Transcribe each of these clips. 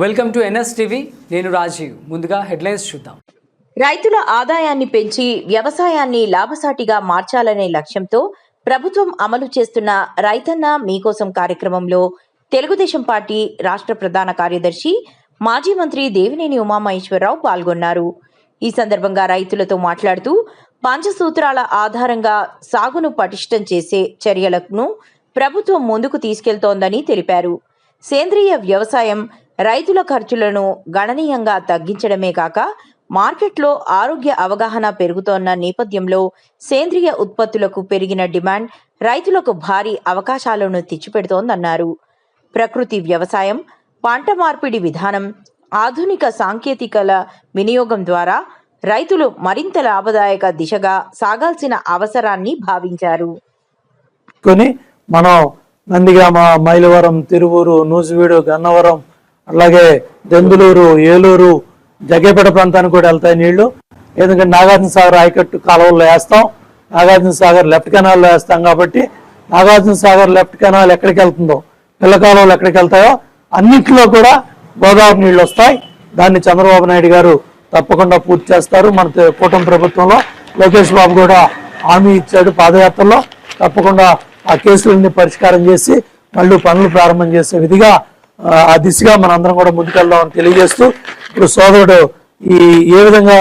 Welcome to NS TV. నేను రాజీవ్. ముందుగా headlines చూద్దాం. రైతుల ఆదాయాన్ని పెంచి వ్యవసాయాన్ని లాభసాటిగా మార్చాలనే లక్ష్యంతో ప్రభుత్వం అమలు చేస్తున్న రైతన్న మీకోసం కార్యక్రమంలో తెలుగుదేశం పార్టీ రాష్ట్ర ప్రధాన కార్యదర్శి మాజీ మంత్రి దేవినేని ఉమామహేశ్వరరావు పాల్గొన్నారు. ఈ సందర్భంగా రైతులతో మాట్లాడుతూ పంచసూత్రాల ఆధారంగా సాగును పటిష్టం చేసే చర్యలను ప్రభుత్వం ముందుకు తీసుకెళ్తోందని తెలిపారు. సేంద్రియ వ్యవసాయం రైతుల ఖర్చులను గణనీయంగా తగ్గించడమే కాక మార్కెట్లో ఆరోగ్య అవగాహన పెరుగుతోన్న నేపథ్యంలో సేంద్రియ ఉత్పత్తులకు పెరిగిన డిమాండ్ రైతులకు భారీ అవకాశాలను తెచ్చిపెడుతోందన్నారు. ప్రకృతి వ్యవసాయం పంట మార్పిడి విధానం ఆధునిక సాంకేతికల వినియోగం ద్వారా రైతులు మరింత లాభదాయక దిశగా సాగాల్సిన అవసరాన్ని భావించారు. కొని మనం నందిగామ మైలవరం తిరువూరు నూజివీడు గన్నవరం అలాగే దెందులూరు ఏలూరు జగ్గేపేట ప్రాంతానికి కూడా వెళ్తాయి నీళ్ళు. ఎందుకంటే నాగార్జున సాగర్ ఆయకట్టు కాలువల్లో వేస్తాం. నాగార్జున సాగర్ లెఫ్ట్ కెనాల్లో వేస్తాం కాబట్టి నాగార్జున సాగర్ లెఫ్ట్ కెనాల్ ఎక్కడికి వెళ్తుందో పిల్ల కాలువలు ఎక్కడికి వెళ్తాయో అన్నింటిలో కూడా గోదావరి నీళ్ళు వస్తాయి. దాన్ని చంద్రబాబు నాయుడు గారు తప్పకుండా పూర్తి చేస్తారు. మన కూటమి ప్రభుత్వంలో లోకేష్ బాబు కూడా హామీ ఇచ్చాడు పాదయాత్రలో. తప్పకుండా ఆ కేసులన్నీ పరిష్కారం చేసి మళ్ళీ పనులు ప్రారంభం చేసే విధిగా ఆ, దిశగా దిశగా మనందరం కూడా ముందుకెళ్దామని తెలియజేస్తూ ఇప్పుడు సోదరుడు ఈ ఏ విధంగా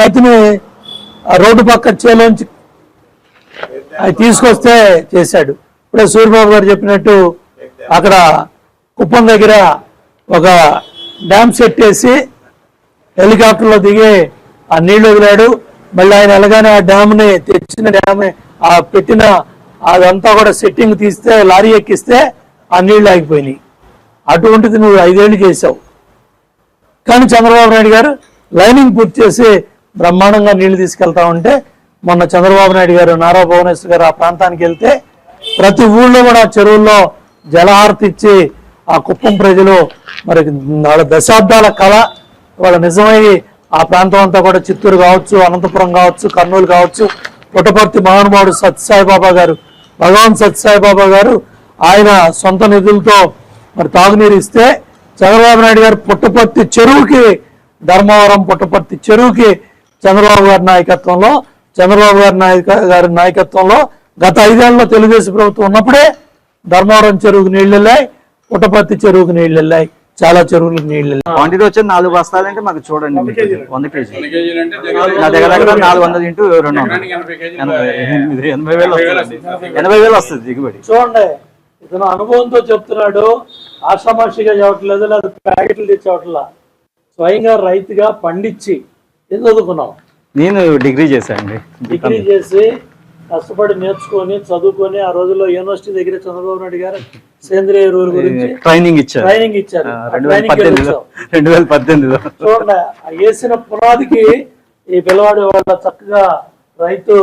రైతుని రోడ్డు పక్క చేలోంచి అది తీసుకొస్తే చేశాడు. ఇప్పుడే సూర్యబాబు గారు చెప్పినట్టు అక్కడ కుప్పం దగ్గర ఒక డ్యామ్ సెట్ వేసి హెలికాప్టర్లో దిగి ఆ నీళ్ళు వదిలాడు. మళ్ళీ ఆయన వెళ్ళగానే ఆ డ్యామ్ని తెచ్చిన డ్యామ్ ఆ పెట్టిన అదంతా కూడా సెట్టింగ్ తీస్తే లారీ ఎక్కిస్తే ఆ నీళ్ళు ఆగిపోయినాయి. అటువంటిది నువ్వు ఐదేళ్ళు చేసావు కానీ చంద్రబాబు నాయుడు గారు లైనింగ్ పూర్తి చేసి బ్రహ్మాండంగా నీళ్ళు తీసుకెళ్తా ఉంటే మొన్న చంద్రబాబు నాయుడు గారు నారా భువనేశ్వర్ గారు ఆ ప్రాంతానికి వెళ్తే ప్రతి ఊళ్ళో కూడా చెరువుల్లో జలహారతి ఇచ్చి ఆ కుప్పం ప్రజలు మరి వాళ్ళ దశాబ్దాల కళ వాళ్ళ నిజమై ఆ ప్రాంతం అంతా కూడా చిత్తూరు కావచ్చు అనంతపురం కావచ్చు కర్నూలు కావచ్చు పుట్టపర్తి మహానుభావుడు సత్యసాయిబాబా గారు భగవాన్ సత్యసాయిబాబా గారు ఆయన సొంత నిధులతో మరి తాగునీరు ఇస్తే చంద్రబాబు నాయుడు గారు పుట్టపర్తి చెరువుకి ధర్మవరం పుట్టపర్తి చెరువుకి చంద్రబాబు గారి నాయకత్వంలో చంద్రబాబు గారి నాయక గారి నాయకత్వంలో గత ఐదేళ్ళలో తెలుగుదేశం ప్రభుత్వం ఉన్నప్పుడే ధర్మవరం చెరువుకు నీళ్ళు వెళ్ళాయి పుట్టపర్తి చెరువుకు నీళ్ళు వెళ్ళాయి చాలా చెరువులకు నీళ్ళు వెళ్ళాయి. క్వాంటిటీ వచ్చేది నాలుగు బస్తాలు అంటే మాకు చూడండి వంద కేజీ నా దగ్గర దగ్గర నాలుగు వందలు ఇంటూ రెండు వందలు. ఎనభై వేలు వస్తుంది. ఎనభై వేలు వస్తుంది దిగుబడి. చూడండి ఇతను అనుభవంతో చెప్తున్నాడు ఆషామాషిగా చెప్పట్లేదు లేదా ప్యాకెట్లు తెచ్చవట్లా. స్వయంగా రైతుగా పండించి ఏం చదువుకున్నావు నేను డిగ్రీ చేశాను డిగ్రీ చేసి కష్టపడి నేర్చుకొని చదువుకొని ఆ రోజుల్లో యూనివర్సిటీ దగ్గర చంద్రబాబు నాయుడు గారు సేంద్రియ ఎరువుల గురించి ట్రైనింగ్ ఇచ్చారు. ట్రైనింగ్ ఇచ్చారు. రెండు వేల పద్దెనిమిదిలో. రెండు వేల పద్దెనిమిదిలో. చూడండి ఆ వేసిన పునాదికి ఈ పిల్లవాడు వాళ్ళ చక్కగా రైతు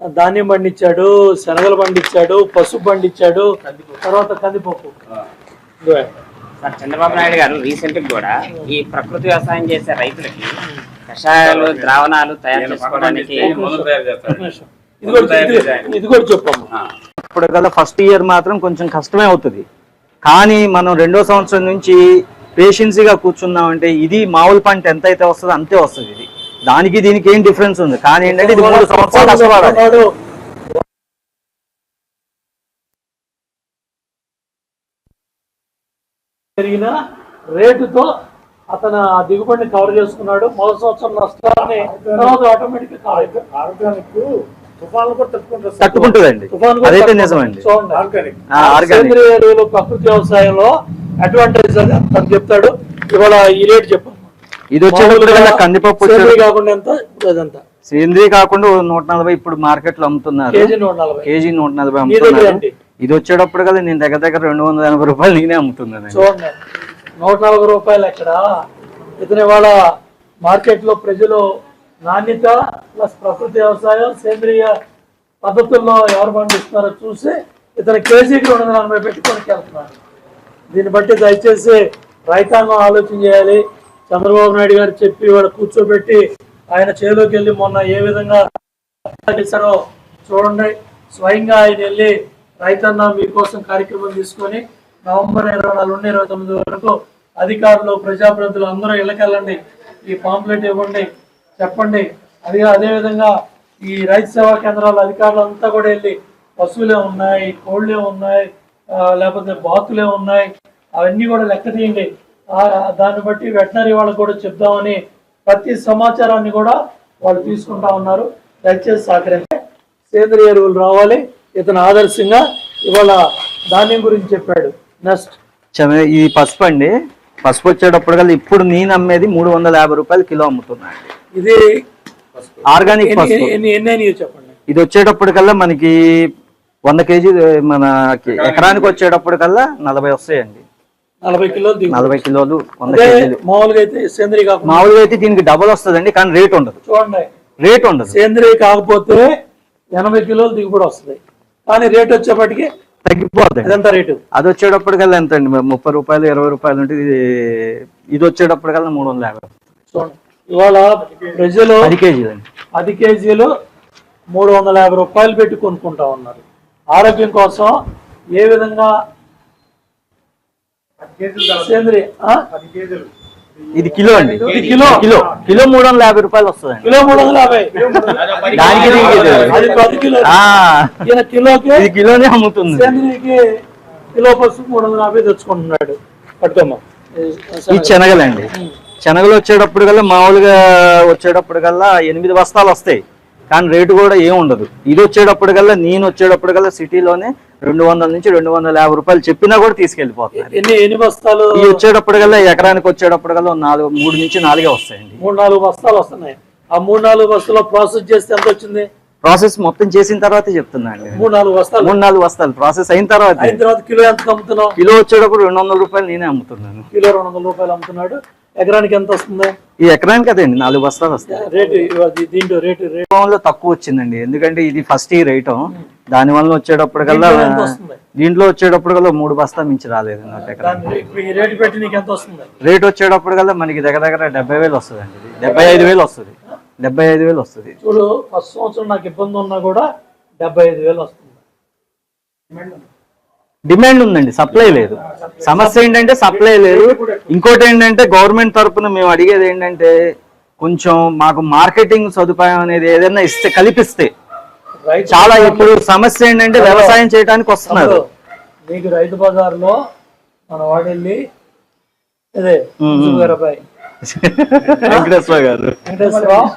ధాన్యం పండించాడు శనగలు పండించాడు పసుపు పండించాడు తర్వాత కందిపప్పు. సార్ చంద్రబాబు నాయుడు గారు రీసెంట్ కూడా ఈ ప్రకృతి వ్యవసాయం చేసే రైతులకి కషాయాలు ద్రావణాలు తయారు చేసుకోవడానికి ఇది కూడా చెప్పమ్మా. ఇప్పుడు కదా ఫస్ట్ ఇయర్ మాత్రం కొంచెం కష్టమే అవుతుంది. కానీ మనం రెండో సంవత్సరం నుంచి పేషెన్సీగా కూర్చున్నామంటే ఇది మామూలు పంట ఎంత అయితే వస్తుందో అంతే వస్తుంది ఇది. దానికి దీనికి ఏం డిఫరెన్స్ ఉంది? కానీ ఏంటంటే ఇది మూడు సంవత్సరాలు కష్టపడాలి. పెరిగిన రేటుతో అతను ఆ దిగుబడిని కవర్ చేసుకున్నాడు. మొదటి సంవత్సరం నష్టాన్ని తర్వాత ఆటోమేటిక్ తట్టుకుంటుందండి. అదైతే నిజమండి. చూడండి. ఆ, ఆర్గానిక్. సేంద్రియ ఎరువులు ప్రకృతి వ్యవసాయంలో అడ్వాంటేజ్ అని తను చెప్తాడు. ఇవాళ ఈ రేట్ చెప్పు. ఇది వచ్చేటప్పుడు కందిపప్పు కాకుండా ఎంత? ఇప్పుడు అదంతా సేంద్రియ కాకుండా నూట నలభై ఇప్పుడు మార్కెట్లో అమ్ముతున్నారు. కేజీ నూట నలభై. కేజీ నూట నలభై అమ్ముతున్నారు? ఇది వచ్చేటప్పుడు కదా నేను దగ్గర దగ్గర రెండు వందల ఎనభై రూపాయలు నేనే అమ్ముతున్నాను చూడండి. నూట నలభై రూపాయలు ఎక్కడ? ఇతని వాళ్ళ మార్కెట్లో ప్రజలు నాణ్యత ప్లస్ ప్రకృతి వ్యవసాయం సేంద్రియ పద్ధతుల్లో ఎవరు పండిస్తున్నారో చూసి ఇతని కేజీకి రెండు వందల ఎనభై పెట్టి కొనుక్కెళ్తున్నారు. దీన్ని బట్టి దయచేసి రైతాంగం ఆలోచన చేయాలి. చంద్రబాబు నాయుడు గారు చెప్పి వాడు కూర్చోబెట్టి ఆయన చేలోకి వెళ్ళి మొన్న ఏ విధంగా చేశారో చూడండి. స్వయంగా ఆయన వెళ్ళి రైతన్న మీకోసం కార్యక్రమం తీసుకొని నవంబర్ ఇరవై నాలుగు నుండి ఇరవై తొమ్మిది వరకు అధికారులు ప్రజాప్రతినిధులు అందరూ ఇళ్ళకెళ్ళండి. ఈ పాంప్లెట్ ఇవ్వండి. చెప్పండి. అది అదేవిధంగా ఈ రైతు సేవా కేంద్రాల అధికారులు అంతా కూడా వెళ్ళి పశువులే ఉన్నాయి కోళ్ళే ఉన్నాయి లేకపోతే బాతులే ఉన్నాయి. అవన్నీ కూడా లెక్క తీయండి. దాన్ని బట్టి వెటనరీ వాళ్ళకు కూడా చెప్దామని ప్రతి సమాచారాన్ని కూడా వాళ్ళు తీసుకుంటా ఉన్నారు. దయచేసి సహకరించే సేంద్రియ ఎరువులు రావాలి. ఇతను ఆదర్శంగా ఇవాళ ధాన్యం గురించి చెప్పాడు. నెక్స్ట్. ఈ పసుపు అండి. పసుపు వచ్చేటప్పుడు కల్లా ఇప్పుడు నేను అమ్మేది మూడు వందల యాభై రూపాయలు కిలో అమ్ముతున్నాను ఇది ఆర్గానిక్ పసుపు. చెప్పండి. ఇది వచ్చేటప్పటికల్లా మనకి వంద కేజీ మన ఎకరానికి వచ్చేటప్పటికల్లా నలభై వస్తాయండి. నలభై కిలోలు నలభై కిలోలు వంద కేజీలు. మామూలుగా అయితే సేంద్రియ మామూలుగా అయితే దీనికి డబల్ వస్తుందండి కానీ రేట్ ఉండదు. చూడండి. రేట్ ఉండదు. సేంద్రియ కాకపోతే ఎనభై కిలోలు దిగుబడి వస్తుంది. కానీ రేట్ వచ్చేప్పటికి తగ్గిపోద్ది ఇదంతా రేటు. అది వచ్చేటప్పటికల్లా ఎంత అండి ముప్పై రూపాయలు ఇరవై రూపాయలు ఉంటే ఇది ఇది వచ్చేటప్పటికల్లా మూడు వందల యాభై ఇవాళ ప్రజలు పది కేజీలు పది కేజీలు మూడు వందల యాభై రూపాయలు పెట్టి కొనుక్కుంటా ఉన్నారు. ఆరోగ్యం కోసం ఏ విధంగా సేంద్రియ ఆ? ఇది కిలో అండి. ఇది కిలో. కిలో. కిలో మూడు వందల యాభై రూపాయలు వస్తుందండి. కిలో మూడు వందల యాభై. దానికి ఇది. కిలోకి ఇది కిలోనే అమ్ముతుంది. కిలో పసుపు మూడు వందల యాభై తెచ్చుకుంటున్నాడు. పట్టుకోమ్మా. ఈ శనగలండి. శనగలు వచ్చేటప్పుడు కల్లా మామూలుగా వచ్చేటప్పుడు కల్లా ఎనిమిది బస్తాలు వస్తాయి. కానీ రేటు కూడా ఏం ఉండదు. ఇది వచ్చేటప్పుడు కల్లా నేను వచ్చేటప్పుడు కల్లా సిటీలోనే రెండు వందల నుంచి రెండు వందల యాభై రూపాయలు చెప్పినా కూడా తీసుకెళ్ళిపోతున్నారు ఎన్ని ఎన్ని బస్తాలు? ఈ వచ్చేటప్పుడు కల్లా ఎకరానికి వచ్చేటప్పుడు కల్లా నాలుగు మూడు నుంచి నాలుగే వస్తాయండి. మూడు నాలుగు బస్తాలు వస్తున్నాయి. ఆ మూడు నాలుగు బస్తాలు ప్రాసెస్ చేస్తే ఎంత వచ్చింది? ప్రాసెస్ మొత్తం చేసిన తర్వాతే చెప్తున్నా అండి మూడు నాలుగు బస్తాలు. మూడు నాలుగు వస్తాలు ప్రాసెస్ అయిన తర్వాత. అయిన తర్వాత కిలో ఎంత అమ్ముతున్నావు? కిలో వచ్చేటప్పుడు రెండు వందల రూపాయలు నేనే అమ్ముతున్నాను. కిలో రెండు వందల రూపాయలు అమ్ముతున్నాడు. ఎకరానికి ఎంత వస్తుంది? ఈ ఎకరానికి అదే అండి నాలుగు బస్తాలు వస్తాయి. రేటు దీంట్లో రేటు తక్కువ వచ్చిందండి. ఎందుకంటే ఇది ఫస్ట్ ఇయర్ ఐటమ్ దాని వల్ల వచ్చేటప్పటికల్లా దీంట్లో వస్తుంది? వచ్చేటప్పటికల్లా మూడు బస్తా మించి రాలేదు రేటు వస్తుంది? వచ్చేటప్పటికల్లా మనకి దగ్గర దగ్గర డెబ్బై వేలు వస్తుందండి. ఇది డెబ్బై ఐదు వేలు వస్తుంది. డెబ్బై ఐదు వేలు వస్తుంది. చూడు ఫస్ట్ సంవత్సరం నాకు ఇబ్బంది ఉన్నా కూడా డెబ్బై ఐదు వేలు వస్తుంది. డిమాండ్ ఉందండి సప్లై లేదు. సమస్య ఏంటంటే సప్లై లేదు. ఇంకోటి ఏంటంటే గవర్నమెంట్ తరపున మేము అడిగేది ఏంటంటే కొంచెం మాకు మార్కెటింగ్ సదుపాయం అనేది ఏదైనా ఇస్తే కల్పిస్తే. చాలా ఇప్పుడు సమస్య ఏంటంటే వ్యవసాయం చేయడానికి వస్తున్నారు. నీకు రైతు బజార్లో మన వాడు వెళ్ళి అదే గారు అబ్బాయి వెంకటేశ్వర గారు. వెంకటేశ్వరరావు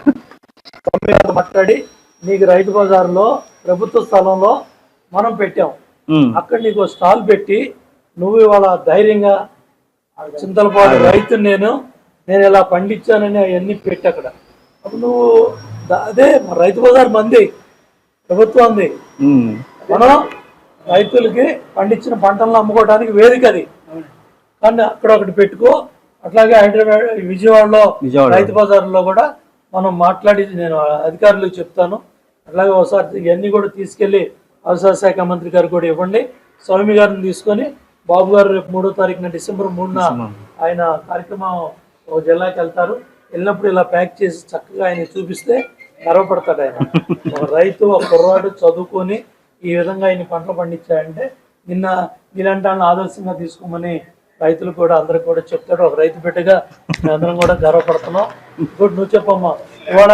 మాట్లాడి నీకు రైతు బజార్లో ప్రభుత్వ స్థలంలో మనం పెట్టాం. అక్కడ నీకు స్టాల్ పెట్టి నువ్వు ఇవాళ ధైర్యంగా చింతలపాడు రైతు నేను నేను ఇలా పండించానని అవన్నీ పెట్టి అక్కడ. అప్పుడు నువ్వు అదే రైతు బజార్ మంది ప్రభుత్వం. మనం రైతులకి పండించిన పంటలను అమ్ముకోవడానికి వేదిక అది. కానీ అక్కడ ఒకటి పెట్టుకో అట్లాగే హైదరాబాద్ విజయవాడలో విజయవాడ. రైతు బజార్లో కూడా మనం మాట్లాడి నేను అధికారులకు చెప్తాను. అట్లాగే ఒకసారి ఇవన్నీ కూడా తీసుకెళ్ళి వ్యవసాయ శాఖ మంత్రి గారు కూడా ఇవ్వండి. స్వామి గారిని తీసుకొని బాబు గారు రేపు మూడో తారీఖున డిసెంబర్ మూడున ఆయన కార్యక్రమం ఒక జిల్లాకి వెళ్తారు. వెళ్ళినప్పుడు ఇలా ప్యాక్ చేసి చక్కగా ఆయన చూపిస్తే గర్వపడతాడు ఆయన. ఒక రైతు ఒక కుర్రాడు చదువుకొని ఈ విధంగా ఆయన పంటలు పండించాడంటే నిన్న ఇలాంటి వాళ్ళని ఆదర్శంగా తీసుకోమని రైతులు కూడా అందరికి కూడా చెప్తాడు ఒక రైతు బిడ్డగా మేమందరం కూడా గర్వపడుతున్నాం. ఇప్పుడు నువ్వు చెప్పమ్మా. ఇవాళ